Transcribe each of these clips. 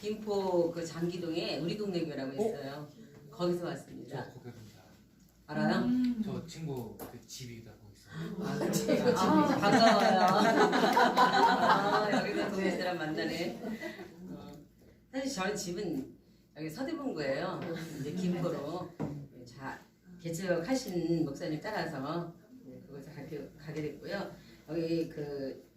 김포 그 장기동에 우리 동네 교회라고 있어요. 거기서 저 왔습니다. 거기입니다. 알아요? 음. 저 친구 그 집이다 거기 있어요. 아, 그렇구나. 아, 반가워요. 아, 여기서 동네 사람 만나네. 어, 사실 저희 집은 여기 서대문구예요. 이제 김포로 자 개척하신 목사님 따라서 네, 그곳에 가게, 가게 됐고요. 여기 그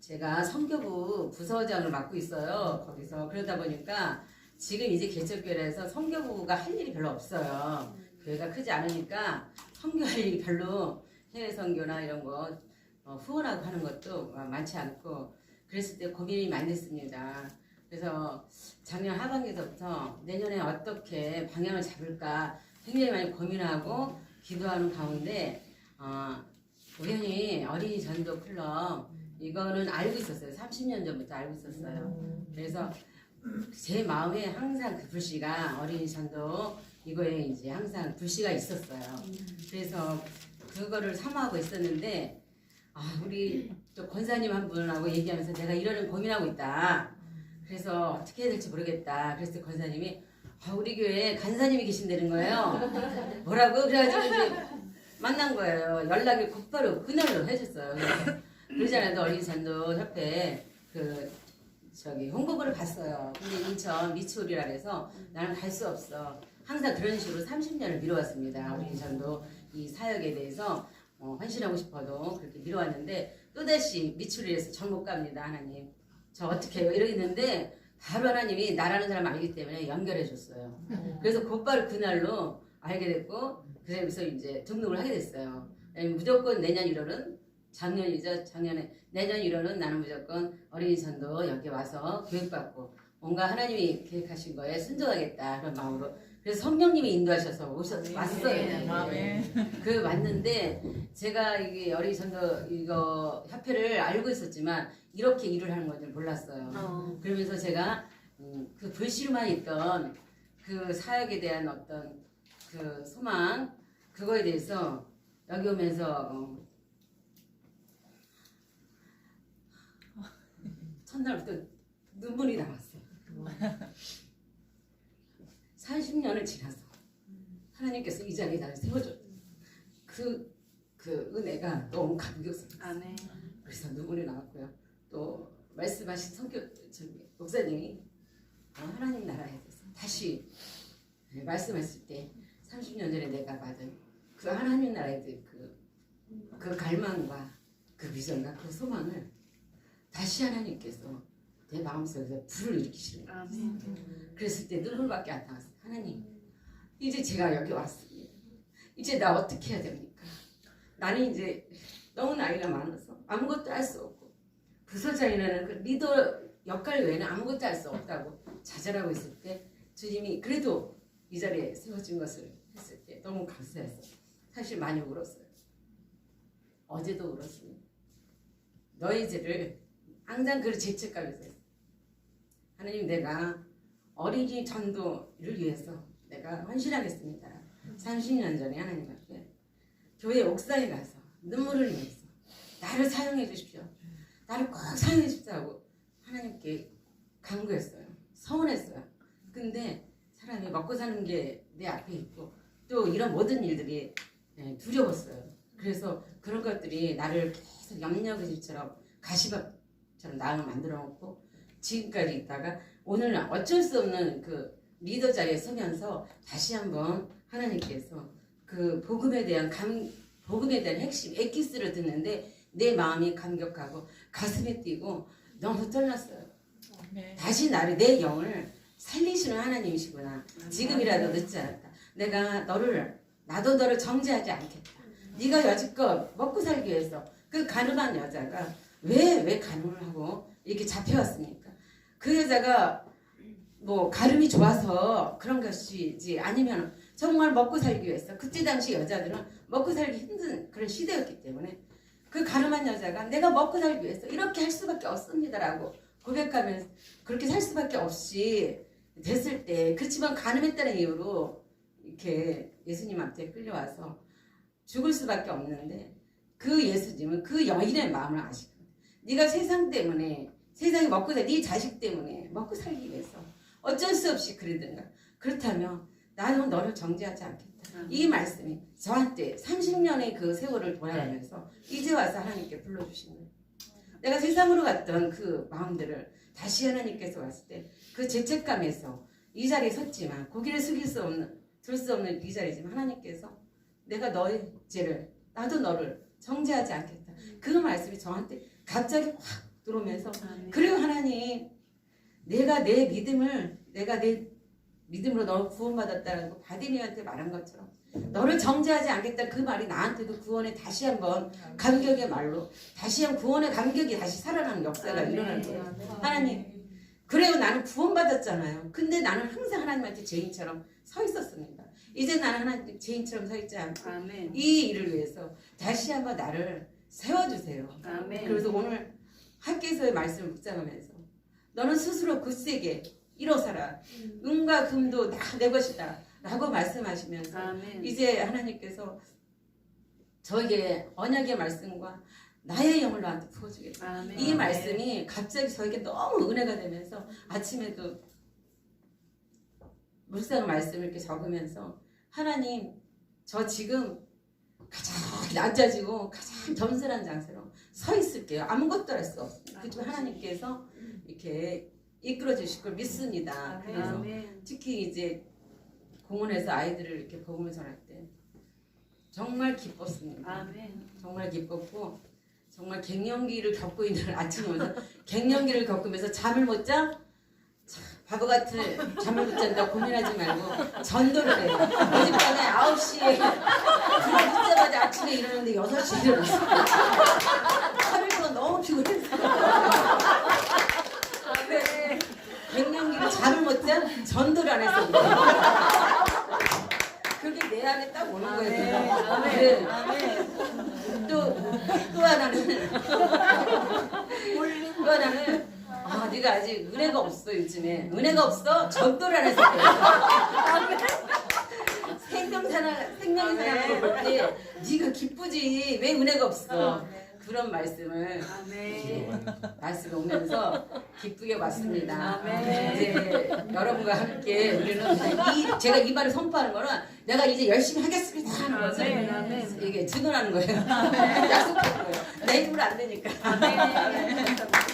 제가 성교부 부서장을 맡고 있어요. 거기서 그러다 보니까 지금 이제 개척교회에서 성교부가 할 일이 별로 없어요. 교회가 크지 않으니까 성교할 일이 별로 해외 선교나 이런 거 어, 후원하고 하는 것도 많지 않고 그랬을 때 고민이 많이 됐습니다. 그래서 작년 하반기서부터 내년에 어떻게 방향을 잡을까 굉장히 많이 고민하고 기도하는 가운데 어, 우연히 어린이 전도 클럽 이거는 알고 있었어요. 30년 전부터 알고 있었어요. 그래서 제 마음에 항상 그 불씨가 어린이 전도 이거에 이제 항상 불씨가 있었어요. 그래서 그거를 사모하고 있었는데 아 우리 또 권사님 한 분하고 얘기하면서 내가 이러는 고민하고 있다. 그래서 어떻게 해야 될지 모르겠다. 그래서 권사님이 아 우리 교회에 간사님이 계신다는 거예요. 뭐라고 그래가지고 이제 만난 거예요. 연락이 곧바로 그날로 해줬어요. 그러잖아요. 어린이 전도 협회 그 저기 홍보부를 봤어요. 근데 인천 미추홀이라 그래서 나는 갈 수 없어. 항상 그런 식으로 30년을 미뤄왔습니다. 어린이 전도 이 사역에 대해서 어, 헌신하고 싶어도 그렇게 미뤄왔는데 또다시 미추홀에서 전못 갑니다. 하나님. 저 어떻게 해요? 이러겠는데 바로 하나님이 나라는 사람 알기 때문에 연결해 줬어요. 그래서 곧바로 그날로 알게 됐고 그래서 이제 등록을 하게 됐어요. 무조건 내년 1월은 작년이죠. 작년에 내년 1월은 나는 무조건 어린이 전도 여기 와서 교육받고 뭔가 하나님이 계획하신 거에 순종하겠다 그런 마음으로 그래서 성령님이 인도하셔서 오셨 왔어요. 네. 그 왔는데 제가 이게 어린이 전도 이거 협회를 알고 있었지만 이렇게 일을 하는 건줄 몰랐어요. 그러면서 제가 음, 그 불씨로만 있던 그 사역에 대한 어떤 그 소망 그거에 대해서 여기 오면서 어, 첫날부터 눈물이 나왔어요. 40년을 지나서 하나님께서 이 자리에 나를 세워줬 그, 그 은혜가 너무 감격스러웠어요. 아멘. 그래서 눈물이 나왔고요. 또 말씀하신 성교 저기 목사님이 어, 하나님 나라에 대해서 다시 네, 말씀했을 때 30년 전에 내가 받은 그 하나님 나라에 대한 그, 그 갈망과 그 비전과 그 소망을 다시 하나님께서 내 마음속에서 불을 일으키시는 거예요. 그랬을 때 눈물밖에 안 나왔어요. 하나님, 이제 제가 여기 왔습니다. 이제 나 어떻게 해야 됩니까? 나는 이제 너무 나이가 많아서 아무것도 할 수 없고 부서장이라는 그 리더 역할 외에는 아무것도 할 수 없다고 좌절하고 있을 때 주님이 그래도 이 자리에 세워진 것을 했을 때 너무 감사했어요. 사실 많이 울었어요. 어제도 울었습니다. 너의 죄를 항상 그 죄책감에서 했어요. 하나님 내가 어린이 전도를 위해서 내가 헌신하겠습니다. 30년 전에 하나님 앞에 교회 옥상에 가서 눈물을 흘리면서 나를 사용해 주십시오. 나를 꼭 사용해 주십시오 하나님께 간구했어요. 서운했어요. 근데 사람이 먹고 사는 게 내 앞에 있고 또 이런 모든 일들이 예, 두려웠어요. 그래서 그런 것들이 나를 계속 염려그실처럼 가시밭 처럼 나를 만들어 놓고 지금까지 있다가 오늘 어쩔 수 없는 그 리더 자리에 서면서 다시 한번 하나님께서 그 복음에 대한 감 복음에 대한 핵심 에키스를 듣는데 내 마음이 감격하고 가슴이 뛰고 너무 떨렸어요. 아멘. 다시 나를 내 영을 살리시는 하나님이시구나. 지금이라도 늦지 않았다. 내가 너를 나도 너를 정죄하지 않겠다. 네가 여지껏 먹고 살기 위해서 그 가늠한 여자가 왜왜 가늠을 하고 이렇게 잡혀왔습니까? 그 여자가 뭐 가름이 좋아서 그런 것이지 아니면 정말 먹고 살기 위해서 그때 당시 여자들은 먹고 살기 힘든 그런 시대였기 때문에 그 가름한 여자가 내가 먹고 살기 위해서 이렇게 할 수밖에 없습니다라고 고백하면서 그렇게 살 수밖에 없이 됐을 때 그렇지만 가늠했다는 이유로 이렇게 예수님한테 끌려와서 죽을 수밖에 없는데 그 예수님은 그 여인의 마음을 아시거든. 네가 세상 때문에 세상에 먹고 살, 네 자식 때문에 먹고 살기 위해서 어쩔 수 없이 그러든가 그렇다면 나는 너를 정죄하지 않겠다. 이 말씀이 저한테 30년의 그 세월을 돌아가면서 이제 와서 하나님께 불러주신 거예요. 내가 세상으로 갔던 그 마음들을 다시 하나님께서 왔을 때 그 죄책감에서 이 자리에 섰지만 고개를 숙일 수 없는 들 수 없는 이 자리지만 하나님께서 내가 너의 죄를 나도 너를 정죄하지 않겠다. 그 말씀이 저한테 갑자기 확 들어오면서 그리고 하나님 내가 내 믿음을 내가 내 믿음으로 너 구원받았다는 거 바디니한테 말한 것처럼 너를 정죄하지 않겠다 그 말이 나한테도 구원의 다시 한번 감격의 말로 다시 한 구원의 감격이 다시 살아나는 역사가 일어나는 거예요. 하나님 그래요 나는 구원받았잖아요. 근데 나는 항상 하나님한테 죄인처럼 서 있었습니다. 이제 나는 하나님 죄인처럼 서 있지 않고 아멘. 이 일을 위해서 다시 한번 나를 세워주세요. 아멘. 그래서 오늘 학교에서의 말씀을 묵상하면서 너는 스스로 굳세게 일어서라. 은과 금도 다 내 것이다. 라고 말씀하시면서 아멘. 이제 하나님께서 저에게 언약의 말씀과 나의 영을 너한테 부어주겠다. 아멘. 이 말씀이 갑자기 저에게 너무 은혜가 되면서 아침에도 묵상 말씀을 이렇게 적으면서 하나님 저 지금 가장 낮아지고 가장 겸손한 장소로 서 있을게요. 아무것도 할 수 없습니다. 그지만 하나님께서 이렇게 이끌어 주실 걸 믿습니다. 그래서 아멘. 특히 이제 공원에서 아이들을 이렇게 복음을 전할 때 정말 기뻤습니다. 아멘. 정말 기뻤고 정말 갱년기를 겪고 있는 아침이면서 갱년기를 겪으면서 잠을 못 자? 참, 바보 같은 잠을 못 잔다 고민하지 말고 전도를 해요. 어젯밤에 9시에 불을 붙자마자 아침에 일어났는데 6시에 일어났어요. 3일 동안 너무 피곤했어요. 네. 갱년기를 잠을 못 자? 전도를 안 했어요. 그게 내 안에 딱 오는 거예요. 네. 또, 또 하나는 또 하나는 아 네가 아직 은혜가 없어 요즘에 은혜가 없어 전도를 안 해서 그래 생명사나 생명사나를 볼때 네가 기쁘지 왜 은혜가 없어 그런 말씀을 아멘. 말씀이 오면서 기쁘게 왔습니다. 아멘. 이제 여러분과 함께 우리는 이 제가 이 말을 선포하는 거는 내가 이제 열심히 하겠습니다 하는 거죠. 아멘. 아멘. 이게 증언하는 거예요. 약속하는 거예요. 내 힘으로 안 되니까. 아멘.